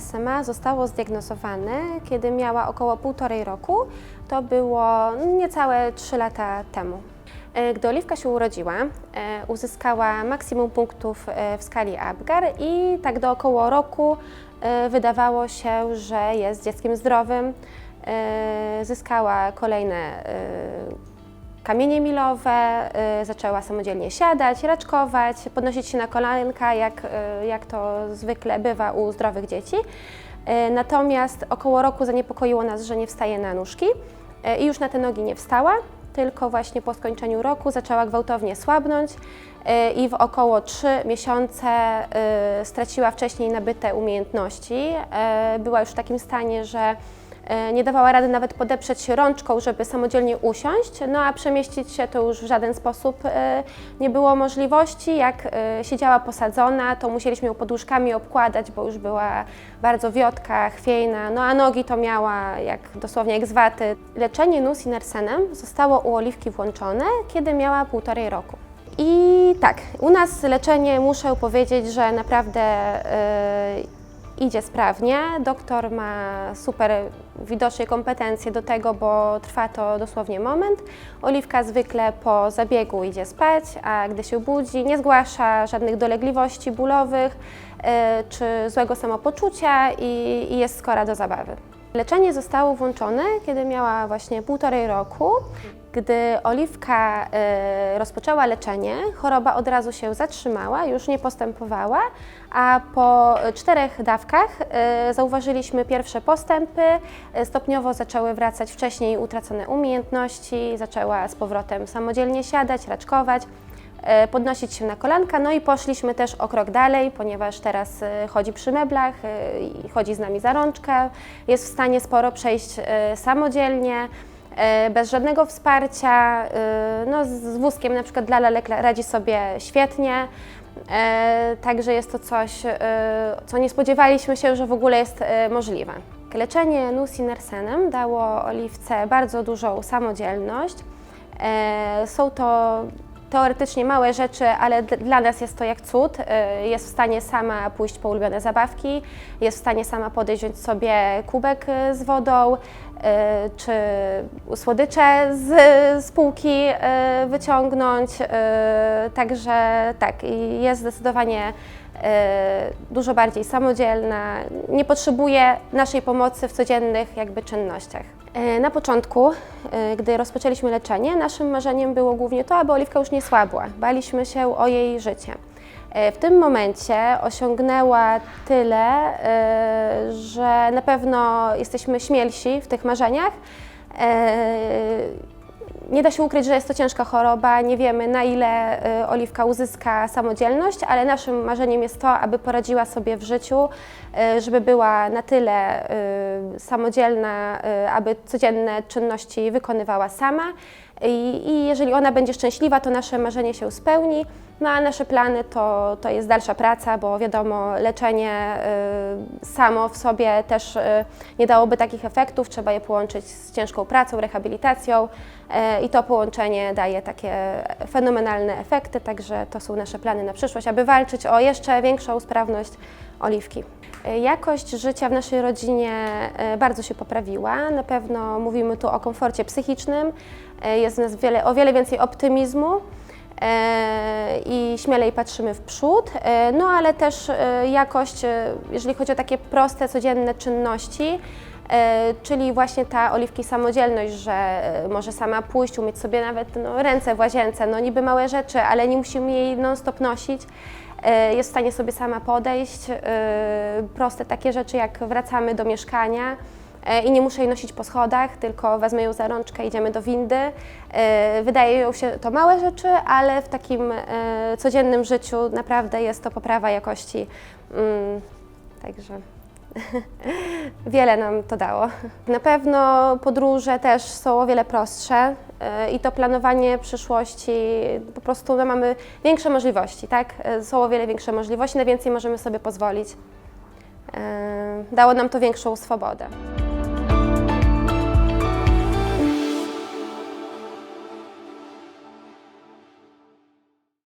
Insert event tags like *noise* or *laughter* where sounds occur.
SMA zostało zdiagnozowane, kiedy miała około półtorej roku. To było niecałe 3 lata temu. E, Gdy Oliwka się urodziła, e, uzyskała maksimum punktów e, w skali Apgar i tak do około roku wydawało się, że jest dzieckiem zdrowym. Zyskała kolejne kamienie milowe, y, zaczęła samodzielnie siadać, raczkować, podnosić się na kolanka, jak, y, jak to zwykle bywa u zdrowych dzieci. Y, Natomiast około roku zaniepokoiło nas, że nie wstaje na nóżki i już na te nogi nie wstała, tylko właśnie po skończeniu roku zaczęła gwałtownie słabnąć i w około 3 miesiące straciła wcześniej nabyte umiejętności. Była już w takim stanie, że nie dawała rady nawet podeprzeć się rączką, żeby samodzielnie usiąść, no a przemieścić się to już w żaden sposób e, nie było możliwości. Jak e, siedziała posadzona, to musieliśmy ją poduszkami obkładać, bo już była bardzo wiotka, chwiejna, no a nogi to miała jak dosłownie jak z waty. Leczenie NUS i zostało u Oliwki włączone, kiedy miała półtorej roku. I tak, u nas leczenie, muszę powiedzieć, że naprawdę e, idzie sprawnie. Doktor ma super widoczne kompetencje do tego, bo trwa to dosłownie moment. Oliwka zwykle po zabiegu idzie spać, a gdy się budzi, nie zgłasza żadnych dolegliwości bólowych e, czy złego samopoczucia i, i jest skora do zabawy. Leczenie zostało włączone, kiedy miała właśnie półtorej roku. Gdy Oliwka e, rozpoczęła leczenie, choroba od razu się zatrzymała, już nie postępowała, a po czterech dawkach e, zauważyliśmy pierwsze postępy. E, Stopniowo zaczęły wracać wcześniej utracone umiejętności, zaczęła z powrotem samodzielnie siadać, raczkować podnosić się na kolanka, no i poszliśmy też o krok dalej, ponieważ teraz chodzi przy meblach chodzi z nami za rączkę, jest w stanie sporo przejść samodzielnie, bez żadnego wsparcia, e, no z wózkiem na przykład dla lalek radzi sobie świetnie, e, także jest to coś, e, co nie spodziewaliśmy się, że w ogóle jest e, możliwe. Leczenie NUS i nersenem dało Oliwce bardzo dużą samodzielność. E, Są to teoretycznie małe rzeczy, ale dla nas jest to jak cud. E, Jest w stanie sama pójść po ulubione zabawki, jest w stanie sama podejść sobie kubek e, z wodą, e, czy słodycze z, z półki wyciągnąć. Także tak, jest zdecydowanie dużo bardziej samodzielna, nie potrzebuje naszej pomocy w codziennych jakby czynnościach. E, Na początku, e, gdy rozpoczęliśmy leczenie, naszym marzeniem było głównie to, aby Oliwka już nie słabła. Baliśmy się o jej życie. E, W tym momencie osiągnęła tyle, że na pewno jesteśmy śmielsi w tych marzeniach. Nie da się ukryć, że jest to ciężka choroba, nie wiemy na ile y, Oliwka uzyska samodzielność, ale naszym marzeniem jest to, aby poradziła sobie w życiu, y, żeby była na tyle y, samodzielna, aby codzienne czynności wykonywała sama. I, I jeżeli ona będzie szczęśliwa, to nasze marzenie się spełni. No a nasze plany to, to jest dalsza praca, bo wiadomo, leczenie y, samo w sobie też y, nie dałoby takich efektów. Trzeba je połączyć z ciężką pracą, rehabilitacją y, i to połączenie daje takie fenomenalne efekty. Także to są nasze plany na przyszłość, aby walczyć o jeszcze większą sprawność oliwki. Y, Jakość życia w naszej rodzinie y, bardzo się poprawiła. Na pewno mówimy tu o komforcie psychicznym. Y, Jest w nas wiele, o wiele więcej optymizmu e, i śmielej patrzymy w przód, e, no ale też e, jakość, e, jeżeli chodzi o takie proste, codzienne czynności, e, czyli właśnie ta Oliwki samodzielność, że e, może sama pójść, umieć sobie nawet no, ręce w łazience, no niby małe rzeczy, ale nie musimy jej non-stop nosić. E, Jest w stanie sobie sama podejść. e, Proste takie rzeczy, jak wracamy do mieszkania, E, i nie muszę jej nosić po schodach, tylko wezmę ją za rączkę, idziemy do windy. E, Wydaje się to małe rzeczy, ale w takim e, codziennym życiu naprawdę jest to poprawa jakości. Mm, Także *laughs* wiele nam to dało. Na pewno podróże też są o wiele prostsze e, i to planowanie przyszłości, po prostu no, mamy większe możliwości, tak? E, Są o wiele większe możliwości, na więcej możemy sobie pozwolić. E, Dało nam to większą swobodę.